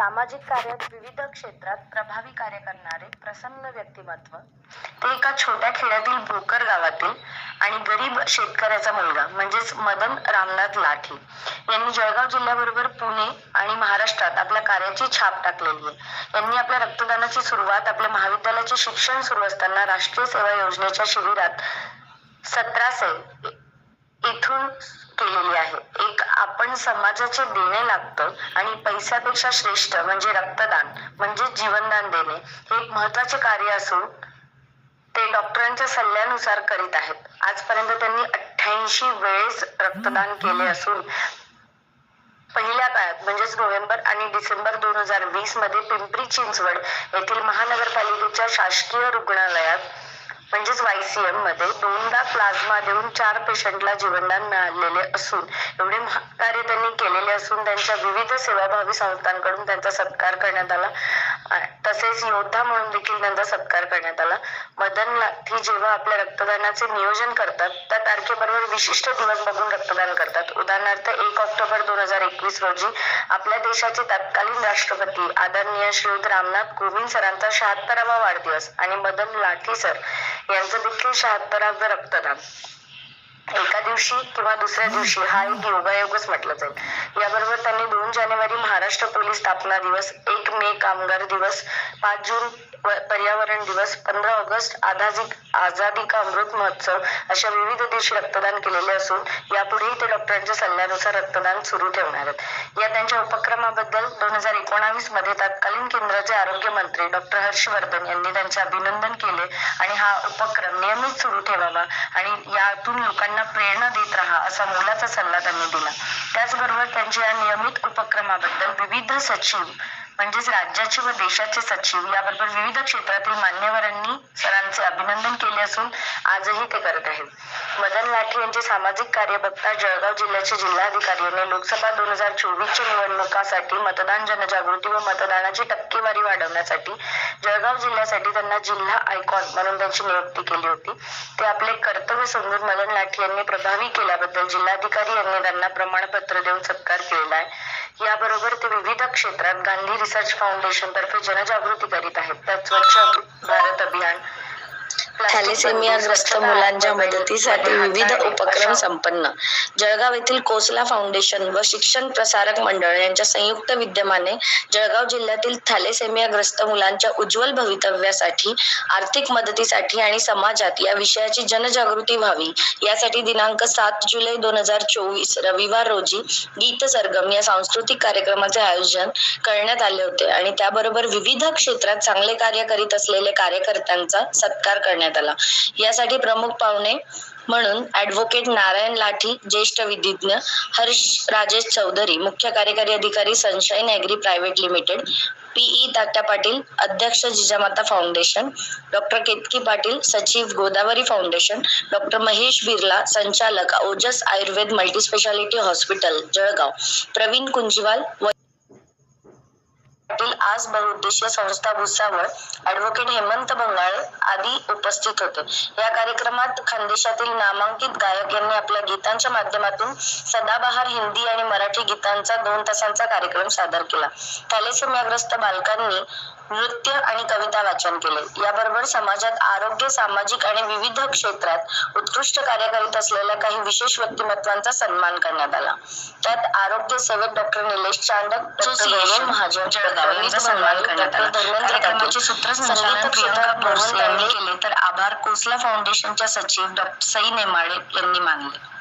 सामाजिक कार्यात विविध क्षेत्रात प्रभावी कार्य करणारे प्रसन्न व्यक्तिमत्व. ते एका छोट्या खेड्यातील भोकर गावातील आणि गरीब शेतकऱ्याचा मुलगा म्हणजेच मदन रामनाथ लाठी यांनी जळगाव जिल्ह्याबरोबर पुणे आणि महाराष्ट्रात आपल्या कार्याची छाप टाकलेली आहे. यांनी आपल्या रक्तदानाची सुरुवात आपल्या महाविद्यालयाचे शिक्षण सुरू असताना राष्ट्रीय सेवा योजनेच्या शिबिरात सतराशे इथून केलेली आहे. एक आपण समाजाचे देणे लागतं आणि पैशापेक्षा श्रेष्ठ म्हणजे रक्तदान म्हणजे जीवनदान देणे हे एक महत्त्वाचे कार्य असून ते डॉक्टरांच्या सल्ल्यानुसार करीत आहेत. आजपर्यंत त्यांनी अठ्ठ्याऐंशी वेळेस रक्तदान केले असून पहिल्या काळात म्हणजेच नोव्हेंबर आणि डिसेंबर दोन हजार वीसमध्ये पिंपरी चिंचवड येथील महानगरपालिकेच्या शासकीय रुग्णालयात म्हणजेच वायसीएममध्ये दोनदा प्लाझ्मा देऊन चार पेशंटला जीवनदान मिळालेले असून एवढे महाकार्य त्यांनी केलेले असून त्यांच्या विविध सेवाभावी संस्थांकडून त्यांचा सत्कार करण्यात आला तसेच योद्धा म्हणून देखील त्यांचा सत्कार करण्यात आला. मदन लाठी जेव्हा आपल्या रक्तदानाचे नियोजन करतात त्या तारखेबरोबर विशिष्ट दिवस बघून रक्तदान करतात. उदाहरणार्थ एक ऑक्टोबर दोन हजार एकवीस रोजी आपल्या देशाचे तत्कालीन राष्ट्रपती आदरणीय श्रीयुत रामनाथ कोविंद सरांचा शहात्तरावा वाढदिवस आणि मदन लाठी सर यांचं देखील शहात्तरावं रक्तदान. एका दिवशी किंवा दुसऱ्या दिवशी हा एक योगायोगच म्हटलं जाईल. याबरोबर त्यांनी दोन जानेवारी महाराष्ट्र पोलीस स्थापना दिवस एक मे कामगार दिवस पाच जून पर्यावरण दिवस पंधरा ऑगस्ट आधाजी आझादी का अमृत महोत्सव अशा विविध दिवशी रक्तदान केलेले असून यापुढेही ते डॉक्टरांच्या सल्ल्यानुसार रक्तदान सुरू ठेवणार आहेत. या त्यांच्या उपक्रमाबद्दल दोन हजार एकोणावीसमध्ये तत्कालीन केंद्राचे आरोग्य मंत्री डॉक्टर हर्षवर्धन यांनी त्यांचे अभिनंदन केले आणि हा उपक्रम नियमित सुरू ठेवावा आणि यातून लोकांना प्रेरणा देत राहा असा मोलाचा सल्ला त्यांनी दिला. त्याचबरोबर त्यांच्या या नियमित उपक्रमाबद्दल विविध सचिव म्हणजेच राज्याचे व देशाचे सचिव याबरोबर विविध क्षेत्रातील मान्यवरांनी सरांचे अभिनंदन केले असून आजही ते करत आहेत. मदन लाठी यांचे सामाजिक कार्य बघता जळगाव जिल्ह्याचे जिल्हाधिकारी यांनी लोकसभा दोन हजार चोवीसच्या निवडणुकासाठी मतदान जनजागृती व मतदानाची टक्केवारी वाढवण्यासाठी जळगाव जिल्ह्यासाठी त्यांना जिल्हा आयकॉन म्हणून त्यांची नियुक्ती केली होती. ते आपले कर्तव्य समजून मदन लाठी यांनी प्रभावी केल्याबद्दल जिल्हाधिकारी यांनी त्यांना प्रमाणपत्र देऊन सत्कार केलेला आहे. याबरोबर ते विविध क्षेत्रात गांधी रिसर्च फाउंडेशन तर्फे जनजागृती करीत आहेत. त्यात स्वच्छ भारत अभियान थॅलेसेमियाग्रस्त मुलांच्या मदतीसाठी विविध उपक्रम संपन्न. जळगाव येथील कोसला फाउंडेशन व शिक्षण प्रसारक मंडळ यांच्या संयुक्त विद्यमाने जळगाव जिल्ह्यातील थॅलेसेमियाग्रस्त मुलांच्या उज्ज्वल भवितव्यासाठी आर्थिक मदतीसाठी आणि समाजात या विषयाची जनजागृती व्हावी. यासाठी दिनांक सात जुलै दोन हजार चोवीस रविवार रोजी गीत सरगम या सांस्कृतिक कार्यक्रमाचे आयोजन करण्यात आले होते आणि त्याबरोबर विविध क्षेत्रात चांगले कार्य करीत असलेले कार्यकर्त्यांचा सत्कार करण्यात आला. यासाठी प्रमुख पाहुणे म्हणून ऍडव्होकेट नारायण लाठी ज्येष्ठ विधिज्ञ हर्ष राजेश चौधरी मुख्य कार्यकारी अधिकारी sunshine agri private limited P E Tatya Patil अध्यक्ष जिजामाता फाउंडेशन डॉक्टर केतकी पाटील सचिव गोदावरी फाउंडेशन डॉक्टर महेश बिर्ला संचालक ओजस आयुर्वेद मल्टीस्पेशालिटी हॉस्पिटल जळगाव प्रवीण कुंजीवाल व आज बहुउद्देशीय संस्था भुसावळ ऍडव्होकेट हेमंत बंगाळे आदी उपस्थित होते. या कार्यक्रमात खानदेशातील नामांकित गायक यांनी आपल्या गीतांच्या माध्यमातून सदाबहार हिंदी आणि मराठी गीतांचा दोन तासांचा कार्यक्रम सादर केला. थॅलेसेमियाग्रस्त बालकांनी नृत्य आणि कविता वाचन केले. याबरोबर समाजात आरोग्य सामाजिक आणि विविध क्षेत्रात उत्कृष्ट कार्य करीत असलेल्या काही विशेष व्यक्तिमत्वांचा सन्मान करण्यात आला. त्यात आरोग्य सेवक डॉक्टर निलेश चांडक महाजन यांचा सन्मान करण्यात आला. धर्मेंद्र कार्यक्रमाचे सूत्रसंचालन प्रियंका भोसले यांनी केले तर आभार कोसला फाउंडेशनच्या सचिव डॉक्टर सई नेमाळे यांनी मानले.